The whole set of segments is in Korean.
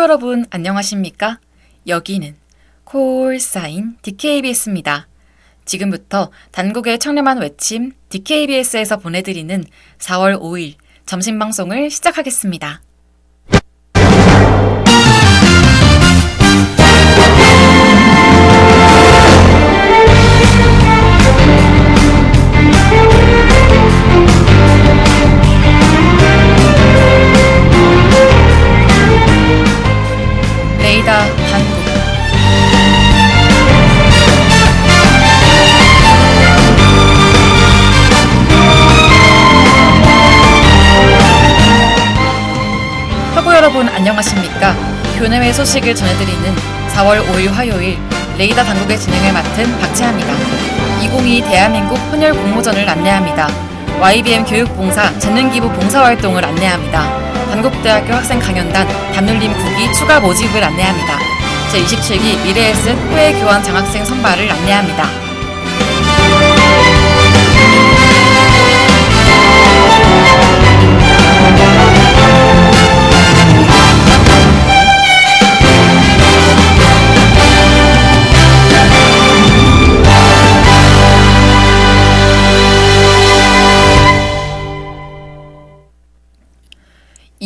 여러분 안녕하십니까? 여기는 콜사인 DKBS입니다. 지금부터 단국의 청렴한 외침 DKBS에서 보내드리는 4월 5일 점심 방송을 시작하겠습니다. 교내외 소식을 전해드리는 4월 5일 화요일 레이더 당국의 진행을 맡은 박채아입니다. 2022 대한민국 헌혈 공모전을 안내합니다. YBM 교육봉사 재능기부 봉사활동을 안내합니다. 단국대학교 학생 강연단 담눌림 국기 추가 모집을 안내합니다. 제27기 미래에셋 해외 교환 장학생 선발을 안내합니다.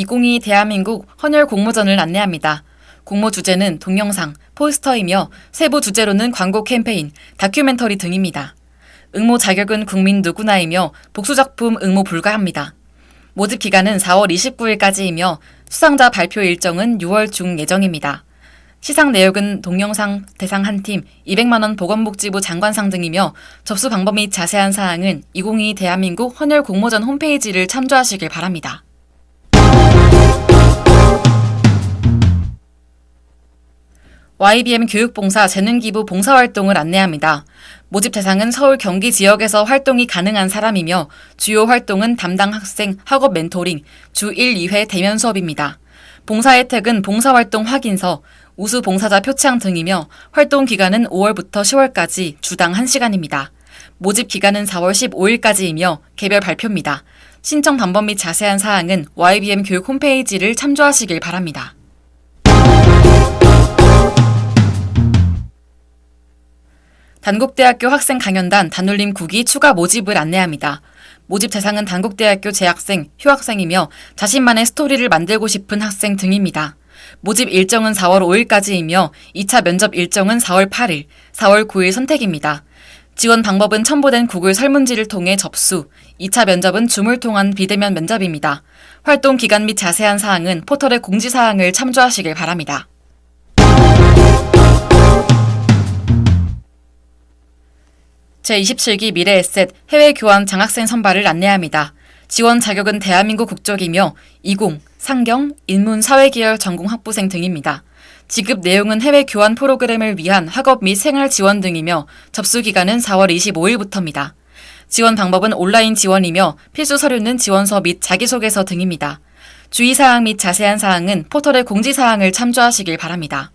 (2022) 대한민국 헌혈 공모전을 안내합니다. 공모 주제는 동영상, 포스터이며 세부 주제로는 광고 캠페인, 다큐멘터리 등입니다. 응모 자격은 국민 누구나이며 복수작품 응모 불가합니다. 모집 기간은 4월 29일까지이며 수상자 발표 일정은 6월 중 예정입니다. 시상 내역은 동영상 대상 한 팀 200만원 보건복지부 장관상 등이며 접수 방법 및 자세한 사항은 2022 대한민국 헌혈 공모전 홈페이지를 참조하시길 바랍니다. YBM 교육봉사 재능기부 봉사활동을 안내합니다. 모집 대상은 서울 경기 지역에서 활동이 가능한 사람이며 주요 활동은 담당 학생 학업 멘토링, 주 1, 2회 대면 수업입니다. 봉사 혜택은 봉사활동 확인서, 우수 봉사자 표창 등이며 활동 기간은 5월부터 10월까지 주당 1시간입니다. 모집 기간은 4월 15일까지이며 개별 발표입니다. 신청 방법 및 자세한 사항은 YBM 교육 홈페이지를 참조하시길 바랍니다. 단국대학교 학생 강연단 단울림 국이 추가 모집을 안내합니다. 모집 대상은 단국대학교 재학생, 휴학생이며 자신만의 스토리를 만들고 싶은 학생 등입니다. 모집 일정은 4월 5일까지이며 2차 면접 일정은 4월 8일, 4월 9일 선택입니다. 지원 방법은 첨부된 구글 설문지를 통해 접수, 2차 면접은 줌을 통한 비대면 면접입니다. 활동 기간 및 자세한 사항은 포털의 공지사항을 참조하시길 바랍니다. 제27기 미래에셋 해외 교환 장학생 선발을 안내합니다. 지원 자격은 대한민국 국적이며 이공, 상경, 인문, 사회계열 전공 학부생 등입니다. 지급 내용은 해외 교환 프로그램을 위한 학업 및 생활 지원 등이며 접수 기간은 4월 25일부터입니다. 지원 방법은 온라인 지원이며 필수 서류는 지원서 및 자기소개서 등입니다. 주의사항 및 자세한 사항은 포털의 공지사항을 참조하시길 바랍니다.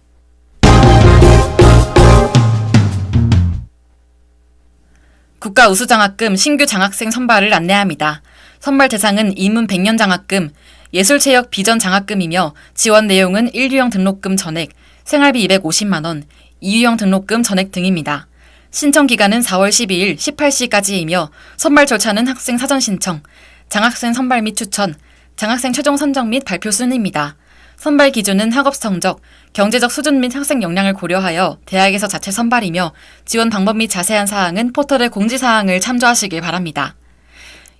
국가 우수장학금 신규 장학생 선발을 안내합니다. 선발 대상은 인문 100년 장학금, 예술체육 비전 장학금이며 지원 내용은 1유형 등록금 전액, 생활비 250만원, 2유형 등록금 전액 등입니다. 신청 기간은 4월 12일 18시까지이며 선발 절차는 학생 사전 신청, 장학생 선발 및 추천, 장학생 최종 선정 및 발표 순입니다. 선발 기준은 학업 성적, 경제적 수준 및 학생 역량을 고려하여 대학에서 자체 선발이며 지원 방법 및 자세한 사항은 포털의 공지사항을 참조하시길 바랍니다.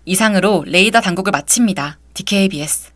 이상으로 레이더 당국을 마칩니다. DKBS.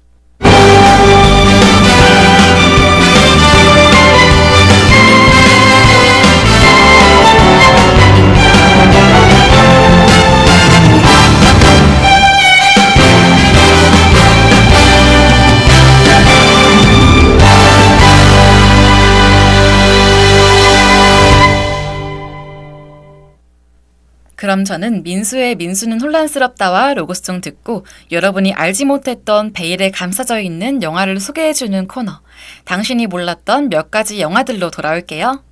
그럼 저는 민수의 민수는 혼란스럽다와 로고송 듣고 여러분이 알지 못했던 베일에 감싸져 있는 영화를 소개해주는 코너. 당신이 몰랐던 몇 가지 영화들로 돌아올게요.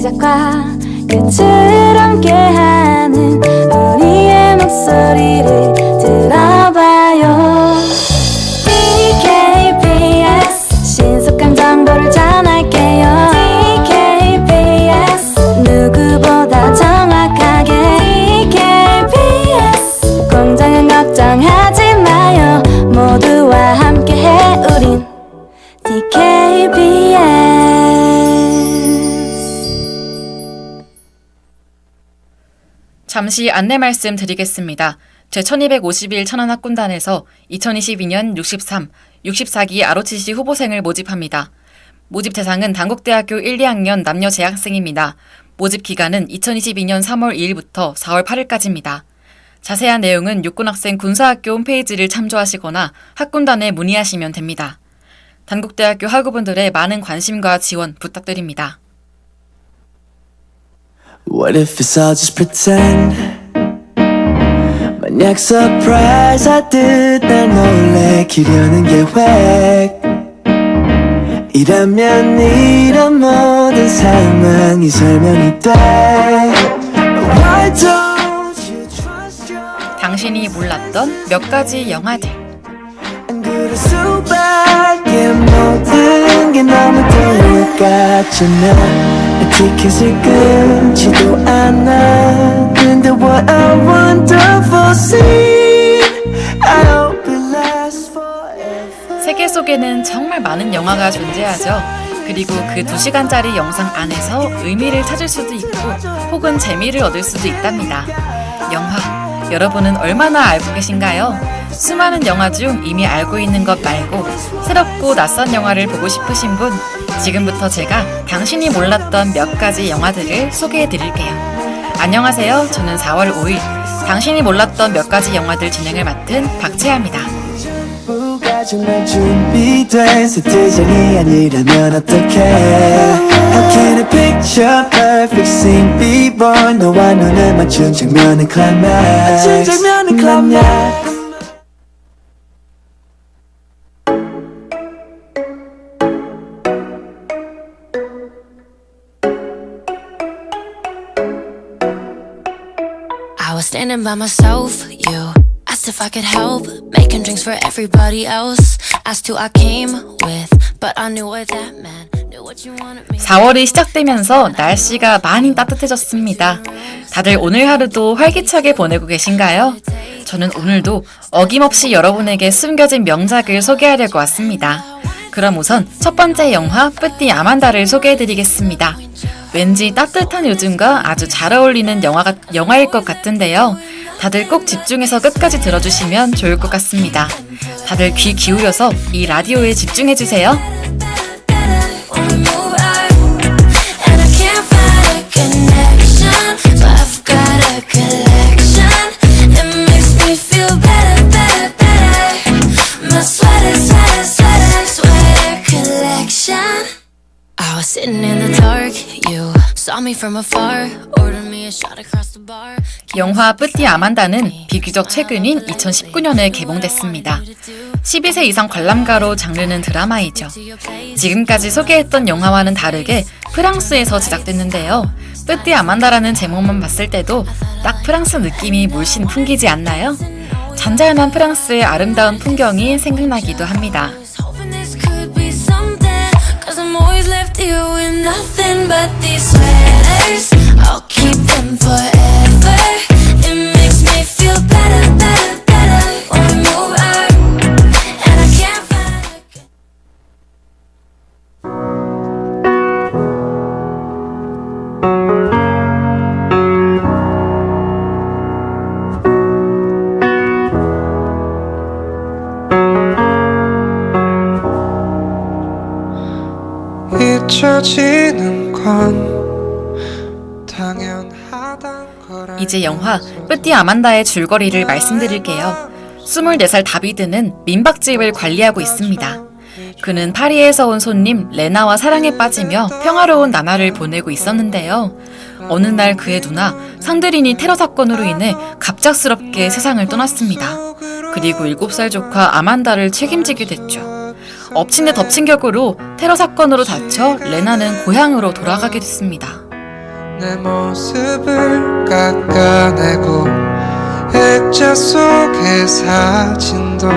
시작과 끝을 함께 잠시 안내 말씀 드리겠습니다. 제1251 천안학군단에서 2022년 63, 64기 ROTC 후보생을 모집합니다. 모집 대상은 단국대학교 1, 2학년 남녀 재학생입니다. 모집 기간은 2022년 3월 2일부터 4월 8일까지입니다. 자세한 내용은 육군학생 군사학교 홈페이지를 참조하시거나 학군단에 문의하시면 됩니다. 단국대학교 학우분들의 많은 관심과 지원 부탁드립니다. What if it's all just pretend? 만약 surprise 하듯 날 놀래키려는 계획 이라면 이런 모든 상황이 설명이 돼 Why don't you trust your 당신이 몰랐던 몇 가지 영화들. 안 그럴 수밖에 모든 게 너무 똑같잖아 티켓을 끊지도 않아 근데 what a wonderful scene I hope it lasts forever 세계 속에는 정말 많은 영화가 존재하죠. 그리고 그 2시간짜리 영상 안에서 의미를 찾을 수도 있고 혹은 재미를 얻을 수도 있답니다. 영화, 여러분은 얼마나 알고 계신가요? 수많은 영화 중 이미 알고 있는 것 말고 새롭고 낯선 영화를 보고 싶으신 분, 지금부터 제가 당신이 몰랐던 몇 가지 영화들을 소개해 드릴게요. 안녕하세요. 저는 4월 5일 당신이 몰랐던 몇 가지 영화들 진행을 맡은 박채아입니다. 부가 정말 준비돼서 대장이 아니라면 어떡해 How can a picture perfect scene be born 너와 눈을 맞춘 장면은 climax 맞춘 장면은 climax I was standing by myself, you asked if I could help, making drinks for everybody else. Asked who I came with, but I knew what that meant. Knew what you wanted me. 4월이 시작되면서 날씨가 많이 따뜻해졌습니다. 다들 오늘 하루도 활기차게 보내고 계신가요? 저는 오늘도 어김없이 여러분에게 숨겨진 명작을 소개하려고 왔습니다. 그럼 우선 첫 번째 영화 뿌띠 아만다를 소개해드리겠습니다. 왠지 따뜻한 요즘과 아주 잘 어울리는 영화가, 영화일 것 같은데요. 다들 꼭 집중해서 끝까지 들어주시면 좋을 것 같습니다. 다들 귀 기울여서 이 라디오에 집중해주세요. Was sitting in the dark, you saw me from afar, ordered me a shot across the bar. 영화 뿌띠 아만다는 비교적 최근인 2019년에 개봉됐습니다. 12세 이상 관람가로 장르는 드라마이죠. 지금까지 소개했던 영화와는 다르게 프랑스에서 제작됐는데요. 뿌띠 아만다라는 제목만 봤을 때도 딱 프랑스 느낌이 물씬 풍기지 않나요? 잔잔한 프랑스의 아름다운 풍경이 생각나기도 합니다. Left with nothing but these sweaters. I'll keep them forever. It makes me feel better, better, better. 이제 영화 뿌띠 아만다의 줄거리를 말씀드릴게요. 24살 다비드는 민박집을 관리하고 있습니다. 그는 파리에서 온 손님 레나와 사랑에 빠지며 평화로운 나날을 보내고 있었는데요. 어느 날 그의 누나 상대린이 테러 사건으로 인해 갑작스럽게 세상을 떠났습니다. 그리고 7살 조카 아만다를 책임지게 됐죠. 엎친 데 덮친 격으로 테러 사건으로 다쳐 레나는 고향으로 돌아가게 됐습니다. 내 모습을 깎아내고 액자 속의 사진도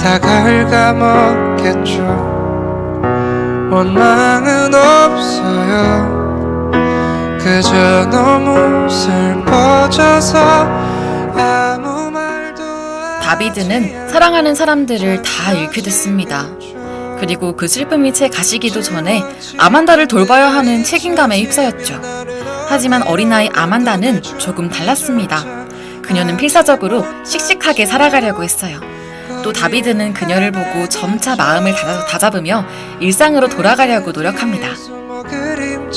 다 갉아먹겠죠 원망은 없어요 그저 너무 슬퍼져서 다비드는 사랑하는 사람들을 다 잃게 됐습니다. 그리고 그 슬픔이 채 가시기도 전에 아만다를 돌봐야 하는 책임감에 휩싸였죠. 하지만 어린아이 아만다는 조금 달랐습니다. 그녀는 필사적으로 씩씩하게 살아가려고 했어요. 또 다비드는 그녀를 보고 점차 마음을 다잡- 다잡으며 일상으로 돌아가려고 노력합니다. 그림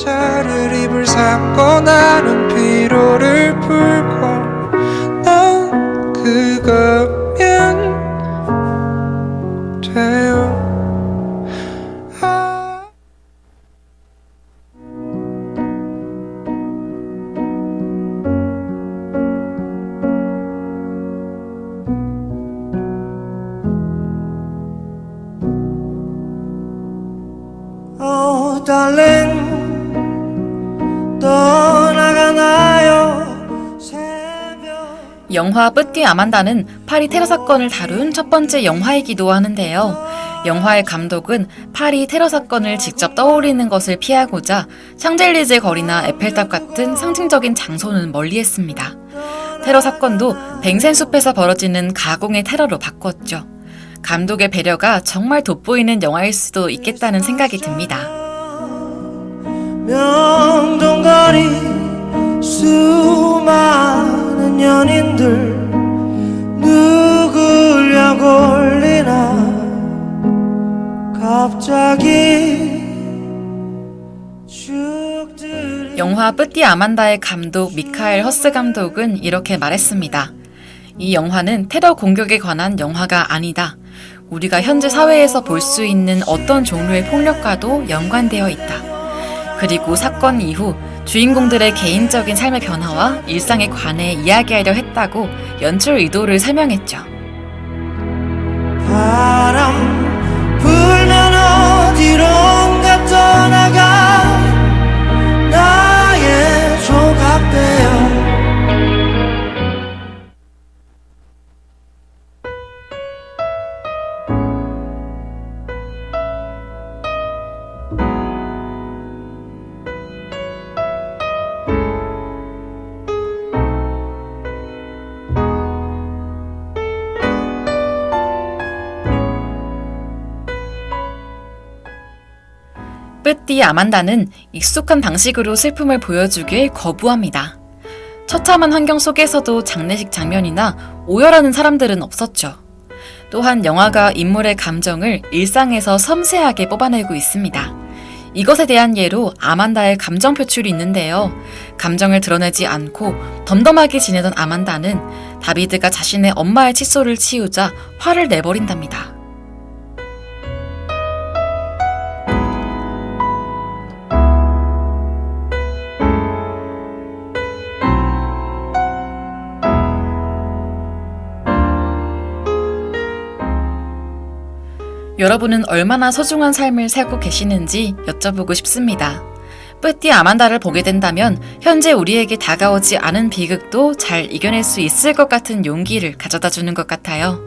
영화 뿌띠 아만다는 파리 테러 사건을 다룬 첫 번째 영화이기도 하는데요. 영화의 감독은 파리 테러 사건을 직접 떠올리는 것을 피하고자 샹젤리제 거리나 에펠탑 같은 상징적인 장소는 멀리했습니다. 테러 사건도 뱅센숲에서 벌어지는 가공의 테러로 바꿨죠. 감독의 배려가 정말 돋보이는 영화일 수도 있겠다는 생각이 듭니다. 명동거리 수많은 연인들 누굴려 골리나 갑자기 영화 뿌띠 아만다의 감독 미카엘 허스 감독은 이렇게 말했습니다. 이 영화는 테러 공격에 관한 영화가 아니다. 우리가 현재 사회에서 볼 수 있는 어떤 종류의 폭력과도 연관되어 있다. 그리고 사건 이후 주인공들의 개인적인 삶의 변화와 일상에 관해 이야기하려 했다고 연출 의도를 설명했죠. 바람 뿌띠 아만다는 익숙한 방식으로 슬픔을 보여주길 거부합니다. 처참한 환경 속에서도 장례식 장면이나 오열하는 사람들은 없었죠. 또한 영화가 인물의 감정을 일상에서 섬세하게 뽑아내고 있습니다. 이것에 대한 예로 아만다의 감정 표출이 있는데요. 감정을 드러내지 않고 덤덤하게 지내던 아만다는 다비드가 자신의 엄마의 칫솔을 치우자 화를 내버린답니다. 여러분은 얼마나 소중한 삶을 살고 계시는지 여쭤보고 싶습니다. 뿌띠 아만다를 보게 된다면 현재 우리에게 다가오지 않은 비극도 잘 이겨낼 수 있을 것 같은 용기를 가져다 주는 것 같아요.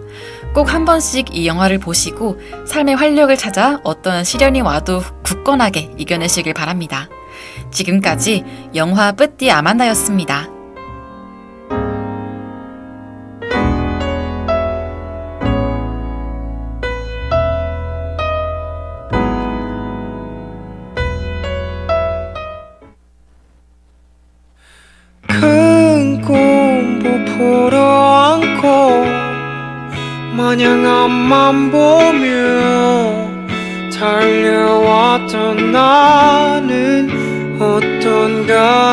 꼭 한 번씩 이 영화를 보시고 삶의 활력을 찾아 어떤 시련이 와도 굳건하게 이겨내시길 바랍니다. 지금까지 영화 뿌띠 아만다였습니다. 마냥 앞만 보며 달려왔던 나는 어떤가요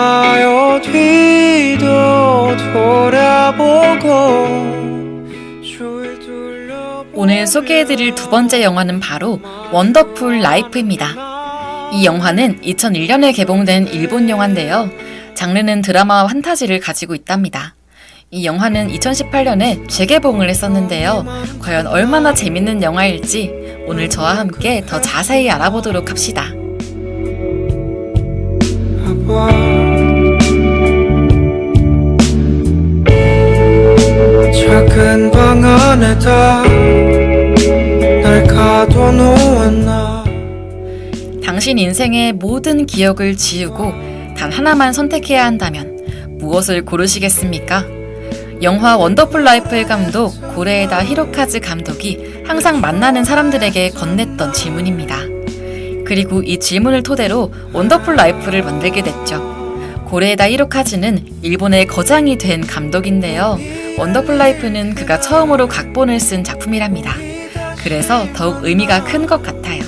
뒤도 돌아보고 오늘 소개해드릴 두 번째 영화는 바로 원더풀 라이프입니다. 이 영화는 2001년에 개봉된 일본 영화인데요. 장르는 드라마와 판타지를 가지고 있답니다. 이 영화는 2018년에 재개봉을 했었는데요. 과연 얼마나 재밌는 영화일지 오늘 저와 함께 더 자세히 알아보도록 합시다. 봐 작은 방 안에다 날 가둬놓았나 당신 인생의 모든 기억을 지우고 단 하나만 선택해야 한다면 무엇을 고르시겠습니까? 영화 원더풀 라이프의 감독 고레에다 히로카즈 감독이 항상 만나는 사람들에게 건넸던 질문입니다. 그리고 이 질문을 토대로 원더풀 라이프를 만들게 됐죠. 고레에다 히로카즈는 일본의 거장이 된 감독인데요. 원더풀 라이프는 그가 처음으로 각본을 쓴 작품이랍니다. 그래서 더욱 의미가 큰 것 같아요.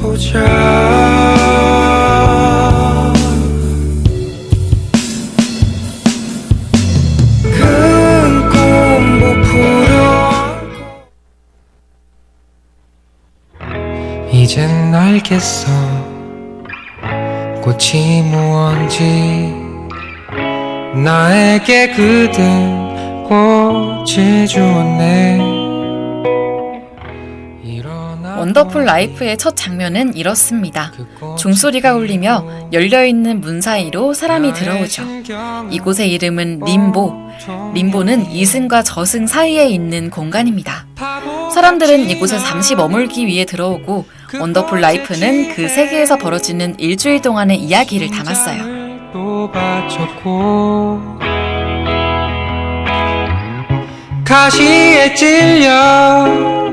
보자 알겠어 꽃이 무언지 나에게 그댄 꽃을 주었네 원더풀 라이프의 첫 장면은 이렇습니다. 종소리가 울리며 열려있는 문 사이로 사람이 들어오죠. 이곳의 이름은 림보. 림보는 이승과 저승 사이에 있는 공간입니다. 사람들은 이곳에서 잠시 머물기 위해 들어오고 원더풀 라이프는 그 세계에서 벌어지는 일주일 동안의 이야기를 담았어요. 또 바쳤고 가시에 찔려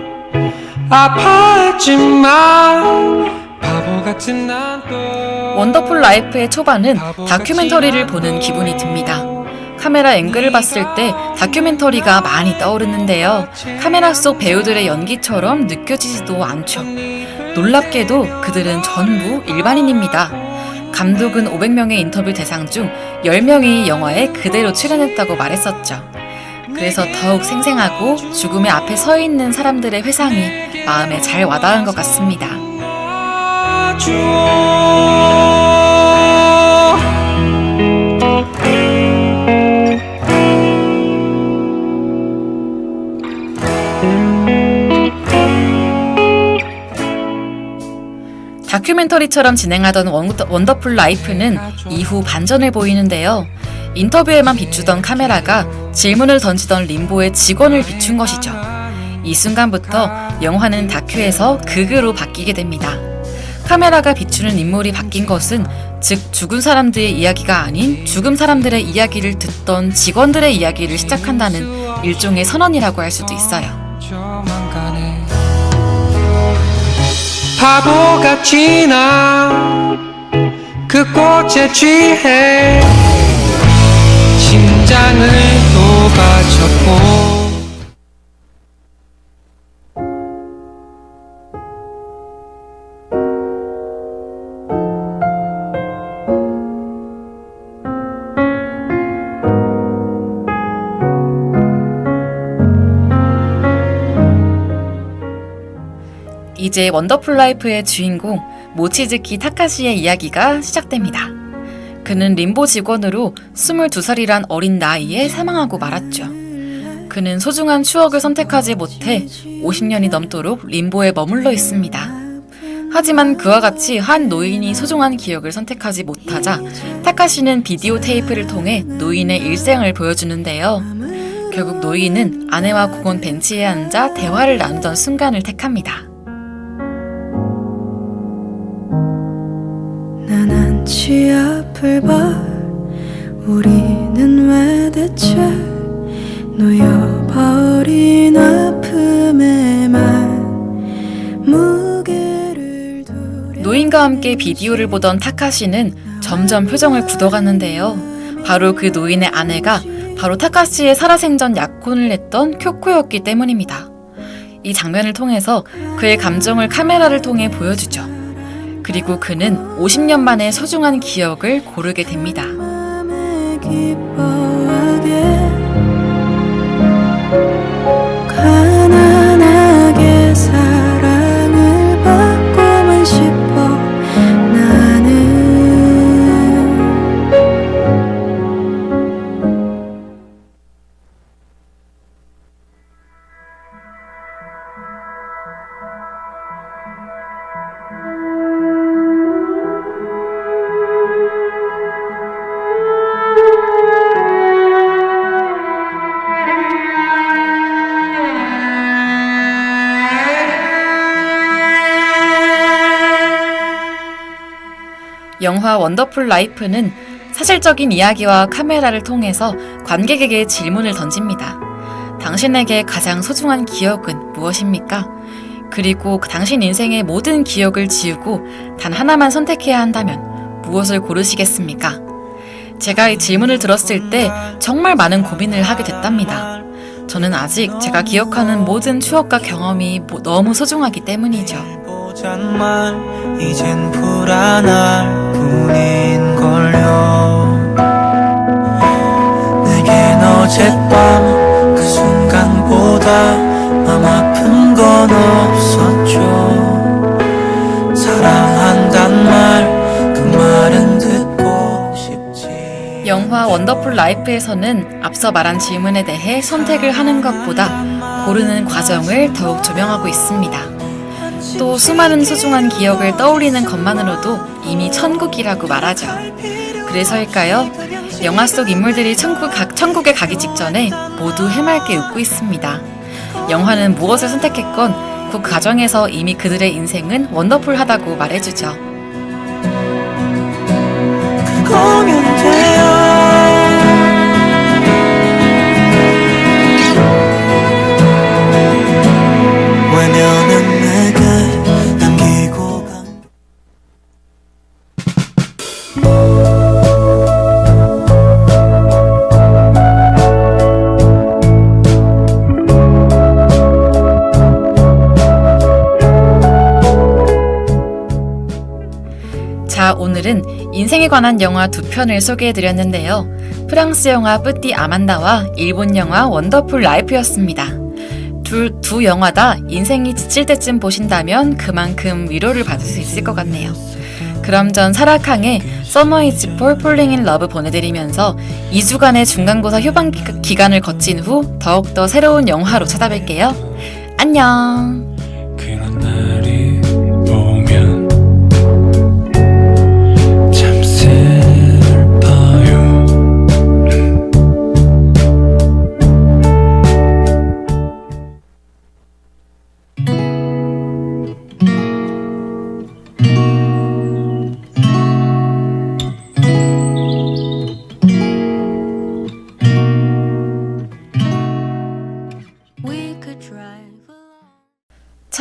아팠지만 바보 같은 난또 원더풀 라이프의 초반은 다큐멘터리를 보는 기분이 듭니다. 카메라 앵글을 봤을 때 다큐멘터리가 많이 떠오르는데요. 카메라 속 배우들의 연기처럼 느껴지지도 않죠. 놀랍게도 그들은 전부 일반인입니다. 감독은 500명의 인터뷰 대상 중 10명이 영화에 그대로 출연했다고 말했었죠. 그래서 더욱 생생하고 죽음의 앞에 서 있는 사람들의 회상이 마음에 잘 와닿은 것 같습니다. 다큐멘터리처럼 진행하던 원더, 원더풀 라이프는 이후 반전을 보이는데요. 인터뷰에만 비추던 카메라가 질문을 던지던 림보의 직원을 비춘 것이죠. 이 순간부터 영화는 다큐에서 극으로 바뀌게 됩니다. 카메라가 비추는 인물이 바뀐 것은 즉 죽은 사람들의 이야기가 아닌 죽음 사람들의 이야기를 듣던 직원들의 이야기를 시작한다는 일종의 선언이라고 할 수도 있어요. 바보같이 나그 꽃에 취해. 심장을 또 바쳤고 이제 원더풀 라이프의 주인공 모치즈키 타카시의 이야기가 시작됩니다. 그는 림보 직원으로 22살이란 어린 나이에 사망하고 말았죠. 그는 소중한 추억을 선택하지 못해 50년이 넘도록 림보에 머물러 있습니다. 하지만 그와 같이 한 노인이 소중한 기억을 선택하지 못하자 타카시는 비디오 테이프를 통해 노인의 일생을 보여주는데요. 결국 노인은 아내와 공원 벤치에 앉아 대화를 나누던 순간을 택합니다. 난 한치 앞을 봐 우리는 왜 대체 놓여버린 아픔에만 무게를 노인과 함께 비디오를 보던 타카시는 점점 표정을 굳어가는데요. 바로 그 노인의 아내가 바로 타카시의 살아생전 약혼을 했던 쿄코였기 때문입니다. 이 장면을 통해서 그의 감정을 카메라를 통해 보여주죠. 그리고 그는 50년 만에 소중한 기억을 고르게 됩니다. 영화 원더풀 라이프는 사실적인 이야기와 카메라를 통해서 관객에게 질문을 던집니다. 당신에게 가장 소중한 기억은 무엇입니까? 그리고 그 당신 인생의 모든 기억을 지우고 단 하나만 선택해야 한다면 무엇을 고르시겠습니까? 제가 이 질문을 들었을 때 정말 많은 고민을 하게 됐답니다. 저는 아직 제가 기억하는 모든 추억과 경험이 모- 너무 소중하기 때문이죠. 보잔만 이젠 불안할 뿐인걸요. 내겐 어젯밤 그 순간보다 맘 아픈 건 없었죠. 사랑한단 말 그 말은 듣고 싶지. 영화 원더풀 라이프에서는 앞서 말한 질문에 대해 선택을 하는 것보다 고르는 과정을 더욱 조명하고 있습니다. 또 수많은 소중한 기억을 떠올리는 것만으로도 이미 천국이라고 말하죠. 그래서일까요? 영화 속 인물들이 천국 가, 천국에 가기 직전에 모두 해맑게 웃고 있습니다. 영화는 무엇을 선택했건 그 과정에서 이미 그들의 인생은 원더풀하다고 말해주죠. 오늘은 인생에 관한 영화 두 편을 소개해드렸는데요. 프랑스 영화 뿌띠 아만다와 일본 영화 원더풀 라이프였습니다. 둘, 두 영화 다 인생이 지칠 때쯤 보신다면 그만큼 위로를 받을 수 있을 것 같네요. 그럼 전 사라캉의 Summer is for Falling in Love 보내드리면서 2주간의 중간고사 휴방 기- 기간을 거친 후 더욱더 새로운 영화로 찾아뵐게요. 안녕!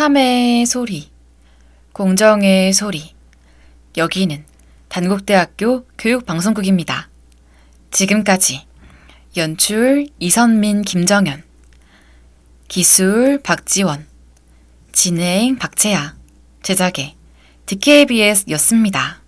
참의 소리, 공정의 소리. 여기는 단국대학교 교육방송국입니다. 지금까지 연출 이선민, 김정현, 기술 박지원, 진행 박채아, 제작의 DKBS였습니다.